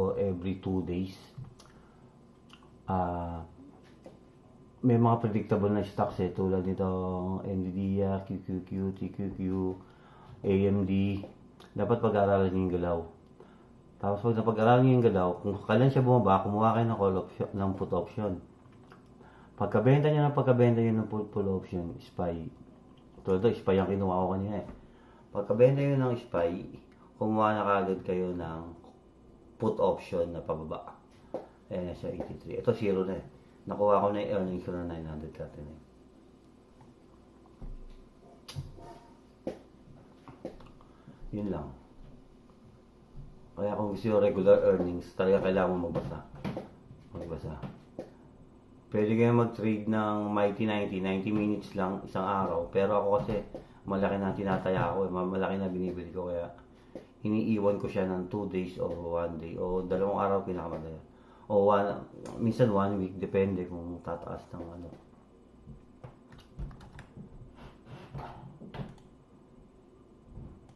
or every 2 days. Ah, may mga predictable na stocks eh, tulad nito NVIDIA, QQQ, TQQ, AMD. Dapat pag-aralan yung galaw. Tapos pag napag-aralan yung galaw, kung kailan siya bumaba, kumuha kayo ng call option, ng put option. Pagkabenta niya ng pagkabenta niyo ng put, put option, SPY. Tulad ito, SPY ang kinuha ko kanina eh. Pagkabenta niyo ng SPY, kumuha na kagad kayo ng put option na pababa. Ayan siya, 83. Ito, zero na eh. Nakuha ko na yung earnings ko na 939. Yun lang. Kaya kung gusto yung regular earnings, talaga kailangan mo magbasa. Magbasa. Pwede kayo mag-trade ng Mighty 90, 90 minutes lang, isang araw. Pero ako kasi, malaki na tinataya ko, eh. malaki na binibili ko. Kaya, iniiwan ko siya ng 2 days or 1 day. O dalawang araw pinakamadala. O one, minsan 1 week, depende kung tataas ng ano.